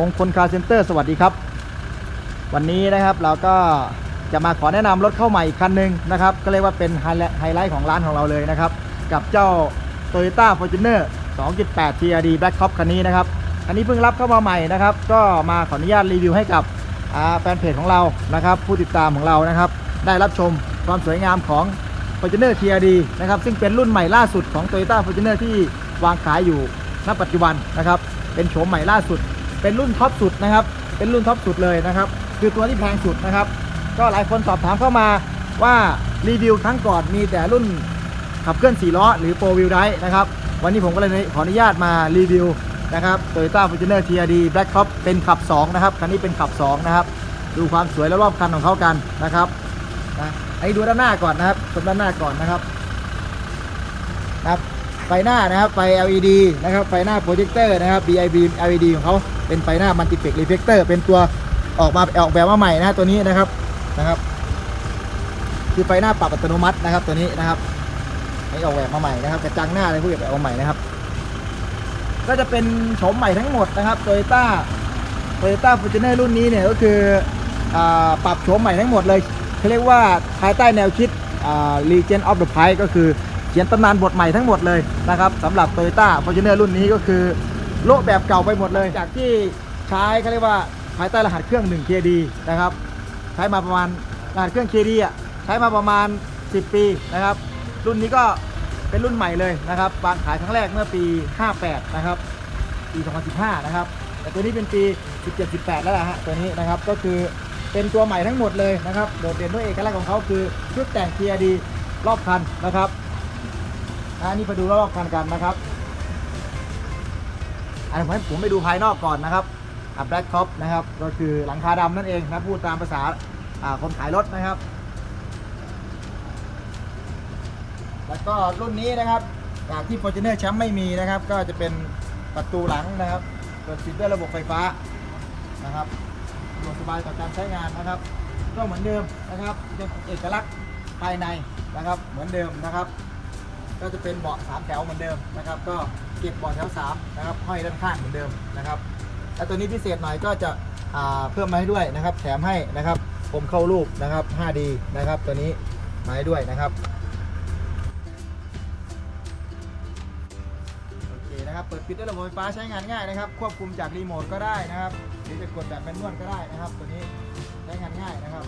มงคลคาร์เซ็นเตอร์สวัสดีครับ วันนี้นะครับเราก็จะมาขอแนะนำรถเข้าใหม่อีกคันหนึ่งนะครับ ก็เรียกว่าเป็นไฮไลท์ของร้านของเราเลยนะครับ กับเจ้า Toyota Fortuner 2.8 TRD Black Top คันนี้นะครับคันนี้เพิ่งรับเข้ามาใหม่นะครับ ก็มาขออนุญาตรีวิวให้กับแฟนเพจของเรานะครับ ผู้ติดตามของเรานะครับ ได้รับชมความสวยงามของ Fortuner TRD นะครับ ซึ่งเป็นรุ่นใหม่ล่าสุดของ Toyota Fortuner ที่วางขายอยู่ณปัจจุบันนะครับ เป็นโฉมใหม่ล่าสุด เป็นรุ่นท็อปสุดนะครับ เป็นรุ่นท็อปสุดเลยนะครับ คือตัวที่แพงสุดนะครับ ก็หลายคนสอบถามเข้ามาว่ารีวิวครั้งก่อนมีแต่รุ่นขับเคลื่อน4ล้อหรือ4 wheel drive นะครับ วันนี้ผมก็เลยขออนุญาตมารีวิวนะครับ Toyota Fortuner TRD Black Top เป็นขับ 2 นะครับ คันนี้เป็นขับ 2 นะครับ ดูความสวยและรอบคันของเขากันนะครับนะไอ้ดูด้านหน้าก่อนนะครับชมด้านหน้าก่อนนะครับครับ ไฟหน้านะครับไฟ LED นะครับไฟหน้าโปรเจคเตอร์นะครับ BIB LED ของเขาเป็นไฟหน้า Multiplex Reflector เป็นตัวออกมาออกแบบมาใหม่นะฮะตัวนี้นะครับนะครับ คือไฟหน้าปรับอัตโนมัตินะครับ ตัวนี้นะครับให้ออกแบบมาใหม่นะครับกระจังหน้าเลยผู้ออกแบบมาใหม่นะครับ ก็จะเป็นโฉมใหม่ทั้งหมดนะครับ Toyota Toyota Fortuner รุ่นนี้เนี่ยก็คืออาปรับโฉมใหม่ทั้งหมดเลยเขาเรียกว่าภายใต้แนวคิดอ่า Legend of the Price ก็คือ เขียนตำนานบทใหม่ทั้งหมดเลยนะครับสำหรับ Toyota Fortuner รุ่นนี้ก็คือโลแบบเก่าไปหมดเลย จากที่ใช้เขาเรียกว่าภายใต้รหัสเครื่อง 1 KD นะครับใช้มาประมาณรหัสเครื่อง KD อะใช้มาประมาณ 10 ปีนะครับ รุ่นนี้ก็เป็นรุ่นใหม่เลยนะครับวางขายครั้งแรกเมื่อปี 58 นะครับ ปี 2015 นะครับ แต่ตัวนี้เป็นปี 17 18 แล้วล่ะฮะตัวนี้นะครับก็คือเป็นตัวใหม่ทั้งหมดเลยนะครับโดดเด่นด้วยเอกลักษณ์ของเขาคือชุดแต่ง TRD รอบคันนะครับ อะนนี้ไปดูรอบคันกันนะครับอันนี้ผมไปดูภายนอกก่อนนะครับอะ Black Top นะครับ ก็คือหลังคาดำนั่นเองนะพูดตามภาษาคนขายรถนะครับ แล้วก็รุ่นนี้นะครับจากที่ Fortuner แชมป์ไม่มีนะครับ ก็จะเป็นประตูหลังนะครับเปิดปิดด้วยระบบไฟฟ้านะครับสะดวกสบายต่อการใช้งานนะครับ ก็เหมือนเดิมนะครับยังคงเอกลักษณ์ภายในนะครับ เหมือนเดิมนะครับ ก็จะเป็นเบาะสามแถวเหมือนเดิมนะครับ ก็เก็บเบาะแถวสามนะครับห้อยด้านข้างเหมือนเดิมนะครับและตัวนี้พิเศษหน่อยก็จะเพิ่มมาให้ด้วยนะครับ แถมให้นะครับผมเข้ารูปนะครับ 5D นะครับ ตัวนี้มาให้ด้วยนะครับโอเคนะครับ เปิดปิดด้วยระบบไฟฟ้าใช้งานง่ายนะครับ ควบคุมจากรีโมทก็ได้นะครับหรือจะกดแบบแมนนวลก็ได้นะครับ ตัวนี้ใช้งานง่ายนะครับ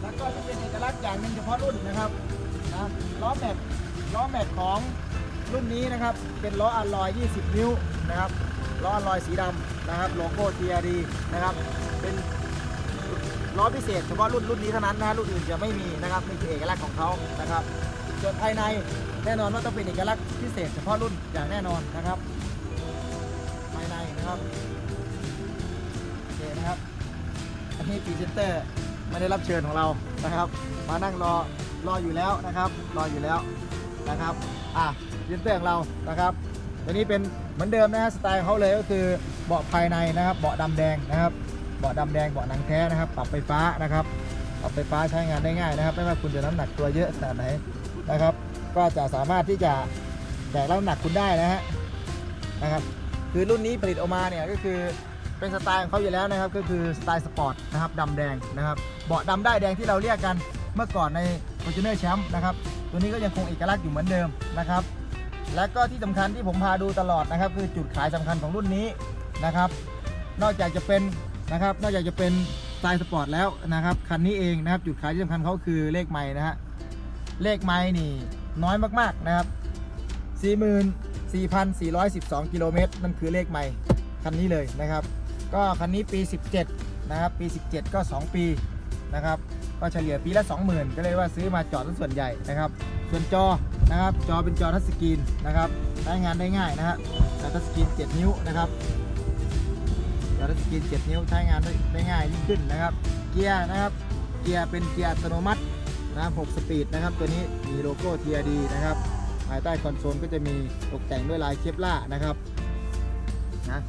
แล้วก็จะเป็นเอกลักษณ์อย่างหนึ่งเฉพาะรุ่นนะครับ นะล้อแม็กล้อแม็กของรุ่นนี้นะครับเป็นล้ออะลอย 20 นิ้วนะครับล้ออะลอยสีดำนะครับโลโก้ TRD นะครับเป็นล้อพิเศษเฉพาะรุ่นรุ่นนี้เท่านั้นนะฮะรุ่นอื่นจะไม่มีนะครับนี่คือเอกลักษณ์ของเขานะครับส่วนภายในแน่นอนว่าต้องเป็นเอกลักษณ์พิเศษเฉพาะรุ่นอย่างแน่นอนนะครับ ภายในนะครับโอเคนะครับอันนี้พรีเซนเตอร์ไม่ได้รับเชิญของเรานะครับ มานั่งรอ รออยู่แล้วนะครับ รออยู่แล้วนะครับอะพรีเซนเตอร์ของเรานะครับตัวนี้เป็นเหมือนเดิมนะฮะสไตล์ของเขาเลยก็คือเบาะภายในนะครับ เบาะดำแดงนะครับเบาะดำแดงเบาะหนังแท้นะครับ ปรับไฟฟ้านะครับปรับไฟฟ้าใช้งานได้ง่ายนะครับ ไม่ว่าคุณจะน้ำหนักตัวเยอะขนาดไหนนะครับ ก็จะสามารถที่จะแบกรับน้ำหนักคุณได้นะฮะนะครับคือรุ่นนี้ผลิตออกมาเนี่ยก็คือเป็นสไตล์ของเขาอยู่แล้วนะครับ ก็คือสไตล์สปอร์ตนะครับดำแดงนะครับ เบาะดำได้แดงที่เราเรียกกันเมื่อก่อนใน Fortuner Champ นะครับตัวนี้ก็ยังคงเอกลักษณ์อยู่เหมือนเดิมนะครับ และก็ที่สำคัญที่ผมพาดูตลอดนะครับ คือจุดขายสำคัญของรุ่นนี้นะครับ นอกจากจะเป็นนะครับ นอกจากจะเป็นสไตล์สปอร์ตแล้วนะครับคันนี้เองนะครับจุดขายที่สำคัญเขาคือเลขไม้นะฮะเลขไม้นี่น้อยมากๆนะครับ 44,412 กิโลเมตรนั่นคือเลขใหม่คันนี้เลยนะครับ ก็คันนี้ปี 17 นะครับ ปี 17 ก็ 2 ปี นะครับก็เฉลี่ยปีละ 20,000 ก็เลยว่าซื้อมาจอดส่วนใหญ่นะครับ ส่วนจอนะครับจอเป็นจอทัชสกรีนนะครับใช้งานได้ง่ายนะฮะจอทัชสกรีน 7 นิ้วนะครับจอทัชสกรีน 7 นิ้วใช้งานได้ได้ง่ายยิ่งขึ้นนะครับเกียร์นะครับเกียร์เป็นเกียร์อัตโนมัตินะครับ6สปีดนะครับตัวนี้มีโลโก้ TRD นะครับภายใต้คอนโซลก็จะมีตกแต่งด้วยลายเคปล่านะครับนะ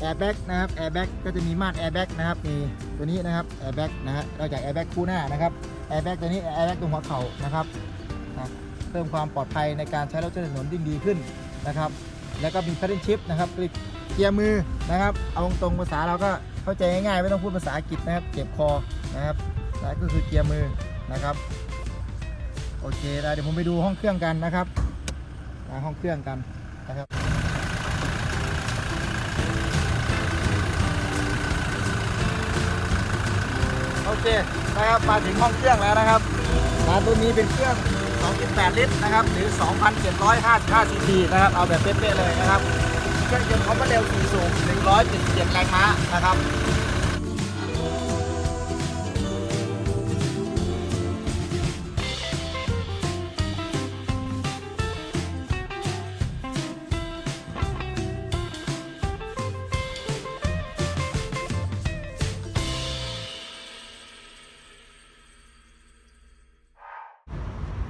แอร์แบ็กนะครับแอร์แบ็กก็จะมีม่านแอร์แบ็กนะครับมีตัวนี้นะครับแอร์แบ็กนะฮะนอกจากแอร์แบ็กคู่หน้านะครับแอร์แบ็กตัวนี้แอร์แบ็กตรงหัวเข่านะครับนะเพิ่มความปลอดภัยในการใช้รถใช้ถนนยิ่งดีขึ้นนะครับ แล้วก็มี paddle shift นะครับคือเกียร์มือนะครับ เอาตรงภาษาเราก็เข้าใจง่ายๆไม่ต้องพูดภาษาอังกฤษนะครับเจ็บคอนะครับและก็คือเกียร์มือนะครับโอเคได้เดี๋ยวผมไปดูห้องเครื่องกันนะครับห้องเครื่องกันนะครับ เคนะครับมาถึงห้องเครื่องแล้วนะครับนะตัวนี้เป็นเครื่อง 2.8 ลิตรนะครับหรือ 2,755 ซีซีนะครับเอาแบบเป๊ะๆเลยนะครับเครื่องยนต์เขามเร็ว4สูง177แรงม้านะครับ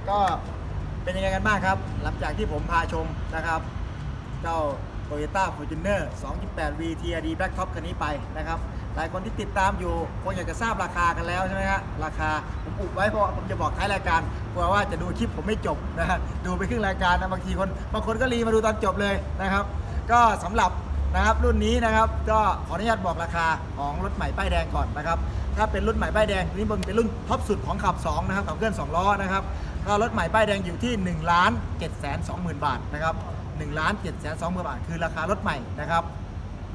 ก็เป็นยังไงกันบ้างครับ หลังจากที่ผมพาชมนะครับ เจ้า Toyota Fortuner 2.8 V TRD Black Top คันนี้ไปนะครับ หลายคนที่ติดตามอยู่คงอยากจะทราบราคากันแล้วใช่ไหมฮะราคาผมอุบไว้เพราะผมจะบอกท้ายรายการกลัวว่าจะดูคลิปผมไม่จบนะฮะดูไปครึ่งรายการนะบางทีคนบางคนก็รีมาดูตอนจบเลยนะครับ ก็สำหรับนะครับรุ่นนี้นะครับก็ขออนุญาตบอกราคาของรถใหม่ป้ายแดงก่อนนะครับถ้าเป็นรุ่นใหม่ป้ายแดงนี่มันเป็นรุ่นท็อปสุดของขับ2นะครับขับเคลื่อน2ล้อนะครับ ก็รถใหม่ป้ายแดงอยู่ที่1 7 2 0 0 0 0บาทนะครับ1 7 2 0 0 0 0บาท คือราคารถใหม่นะครับ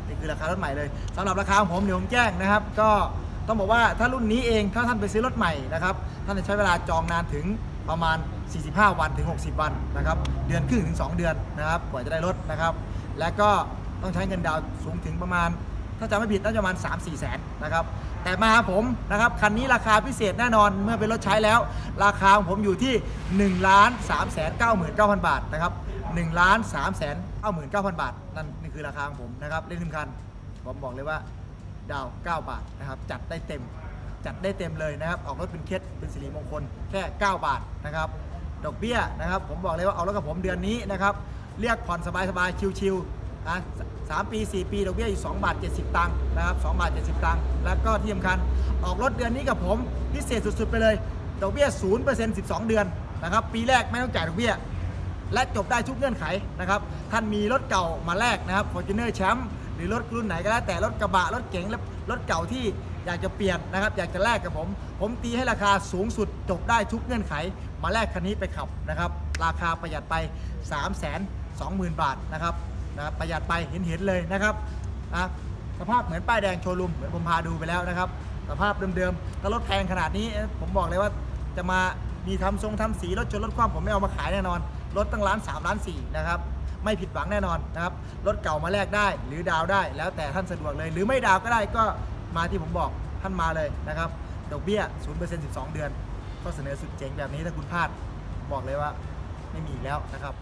นี่คือราคารถใหม่เลยสำหรับราคาของผมเดี๋ยวผมแจ้งนะครับ ก็ต้องบอกว่าถ้ารุ่นนี้เองถ้าท่านไปซื้อรถใหม่นะครับท่านจะใช้เวลาจองนานถึงประมาณ 45 วันถึง 60 วันนะครับเดือนครึ่งถึง 2 เดือนนะครับกว่าจะได้รถนะครับ และก็ต้องใช้เงินดาวน์สูงถึงประมาณ ถ้าจำไม่ผิดน่าจะประมาณ 3 4 แสนนะครับแต่มาผมนะครับคันนี้ราคาพิเศษแน่นอนเมื่อเป็นรถใช้แล้ว ราคาของผมอยู่ที่1ล้าน3แสน99,000บาทนะครับ1ล้าน3แสน99,000 บาท นั่นนี่คือราคาของผมนะครับเล่นสำคัญผมบอกเลยว่าดาว 9 บาทนะครับจัดได้เต็มจัดได้เต็มเลยนะครับ ออกรถเป็นเคสเป็นสิริมงคลแค่ 9 บาทนะครับ ดอกเบี้ยนะครับ ผมบอกเลยว่าเอารถกับผมเดือนนี้นะครับ เรียกผ่อนสบายๆ ชิวๆ นะสามปี 4 ปีดอกเบี้ยอยู่2บาท 70 ตังค์นะครับ2บาท 70 ตังค์แล้วก็ที่สำคัญออกรถเดือนนี้กับผมพิเศษสุดๆไปเลยดอกเบี้ย 0% 12 เดือนนะครับปีแรกไม่ต้องจ่ายดอกเบี้ย และจบได้ทุกเงื่อนไขนะครับท่านมีรถเก่ามาแลกนะครับ Fortuner Champ หรือรถรุ่นไหนก็แล้วแต่รถกระบะรถเก๋งและรถเก่าที่อยากจะเปลี่ยนนะครับอยากจะแลกกับผม ผมตีให้ราคาสูงสุดจบได้ทุกเงื่อนไข มาแลกคันนี้ไปขับนะครับราคาประหยัดไป 3 2 0 0 0 0 บาทนะครับ นะครับประหยัดไปเห็นเห็นเลยนะครับนะสภาพเหมือนป้ายแดงโชว์รูมเหมือนผมพาดูไปแล้วนะครับสภาพเดิมๆถ้ารถแพงขนาดนี้ผมบอกเลยว่าจะมามีทำทรงทำสีรถจนรถคว่ำผมไม่เอามาขายแน่นอน รถตั้งล้าน3ล้าน4นะครับไม่ผิดหวังแน่นอนนะครับรถเก่ามาแลกได้ หรือดาวได้ แล้วแต่ท่านสะดวกเลย หรือไม่ดาวก็ได้ก็มาที่ผมบอกท่านมาเลยนะครับดอกเบี้ย 0% 12 เดือน ก็เสนอสุดเจ๋งแบบนี้ถ้าคุณพลาดบอกเลยว่าไม่มีอีกแล้วนะครับ